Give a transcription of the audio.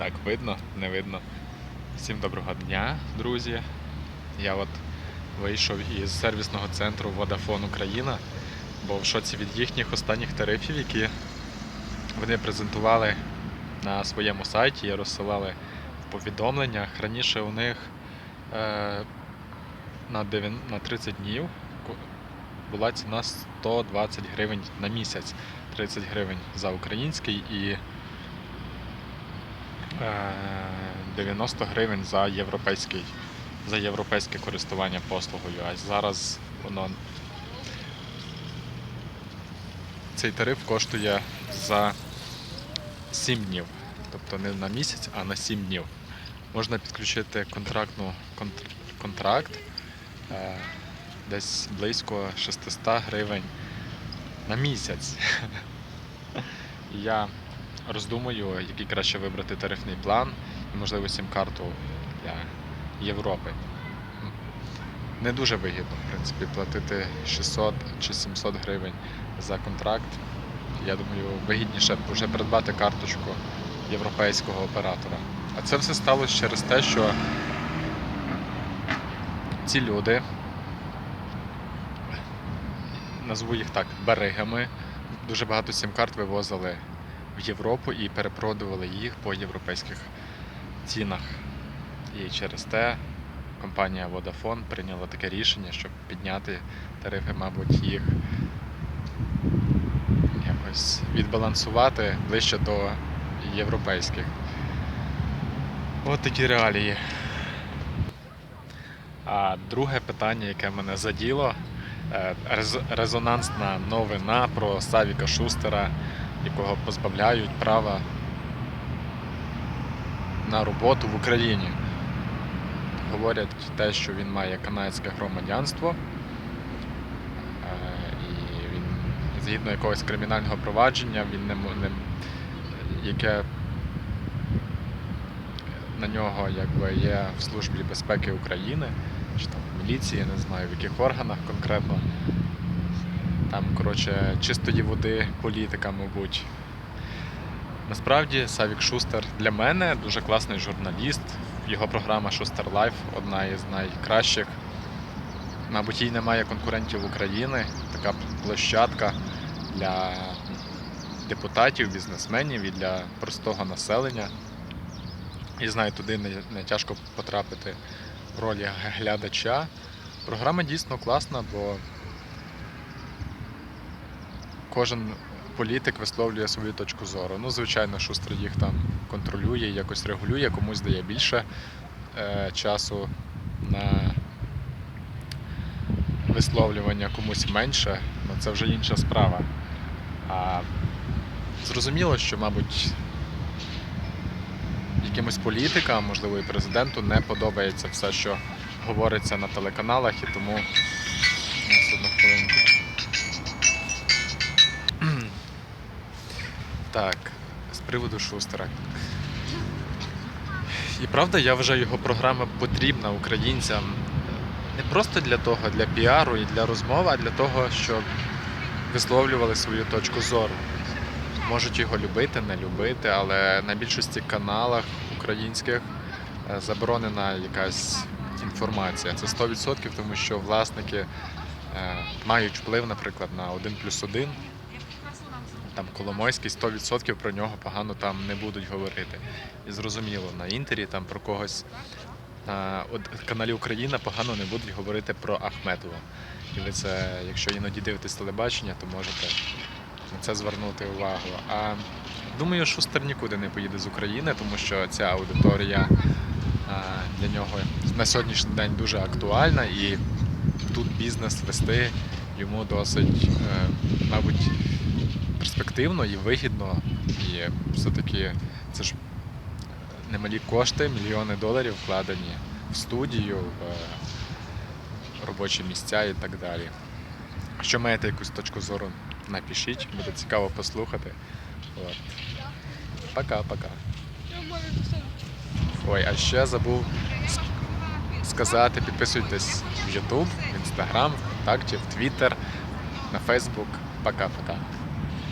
так видно, не видно. Всім доброго дня, друзі. Я от вийшов із сервісного центру Vodafone Україна, бо в шоці від їхніх останніх тарифів, які вони презентували на своєму сайті і розсилали в повідомленнях. Раніше у них е, на, 9, на 30 днів була ціна 120 гривень на місяць. 30 гривень за український і 90 гривень за європейський за європейське користування послугою. А зараз воно цей тариф коштує за 7 днів. Тобто не на місяць, а на 7 днів. Можна підключити контрактну контр- контракт е, десь близько 600 гривень на місяць. Я роздумую, який краще вибрати тарифний план і, можливо, сім-карту для Європи. Не дуже вигідно, в принципі, платити 600 чи 700 гривень за контракт. Я думаю, вигідніше вже придбати карточку європейського оператора. А це все сталося через те, що ці люди, назву їх так, баригами, дуже багато сім-карт вивозили в Європу і перепродували їх по європейських цінах. І через те компанія Vodafone прийняла таке рішення, щоб підняти тарифи, мабуть, їх якось відбалансувати ближче до європейських. От такі реалії. А друге питання, яке мене заділо, е, резонансна новина про Савіка Шустера, якого позбавляють права на роботу в Україні. Говорять те, що він має канадське громадянство, е, і він згідно якогось кримінального провадження, він не, не яке на нього якби є в Службі безпеки України, чи там в міліції, не знаю в яких органах конкретно. Там, коротше, чистої води політика, мабуть. Насправді Савік Шустер для мене дуже класний журналіст. Його програма Шустер Лайф одна із найкращих. Мабуть, їй немає конкурентів України. Така площадка для депутатів, бізнесменів і для простого населення. І знаю, туди не, не тяжко потрапити в ролі глядача. Програма дійсно класна, бо кожен політик висловлює свою точку зору. Ну, звичайно, Шустер їх там контролює, якось регулює, комусь дає більше е, часу на висловлювання, комусь менше. Ну, це вже інша справа. А зрозуміло, що, мабуть, якимось політикам, можливо, і президенту не подобається все, що говориться на телеканалах, і тому. Так, з приводу Шустера. І правда, я вважаю, його програма потрібна українцям не просто для того, для піару і для розмови, а для того, щоб висловлювали свою точку зору. Можуть його любити, не любити, але на більшості каналах українських е, заборонена якась інформація. Це 100%, тому що власники е, мають вплив, наприклад, на 1 плюс 1. Там Коломойський 100% про нього погано там не будуть говорити. І зрозуміло, на інтері там про когось на каналі Україна погано не будуть говорити про Ахметова. І ви це, якщо іноді дивитесь телебачення, то можете на це звернути увагу. А думаю, Шустер нікуди не поїде з України, тому що ця аудиторія для нього на сьогоднішній день дуже актуальна і тут бізнес вести йому досить, е, мабуть, перспективно і вигідно. І все-таки це ж немалі кошти, мільйони доларів вкладені в студію, в е, робочі місця і так далі. Якщо маєте якусь точку зору, напишіть, буде цікаво послухати. Пока-пока. Ой, а ще забув сказати, підписуйтесь в YouTube, в Instagram, ВКонтакті, в Twitter, на Facebook. Пока-пока.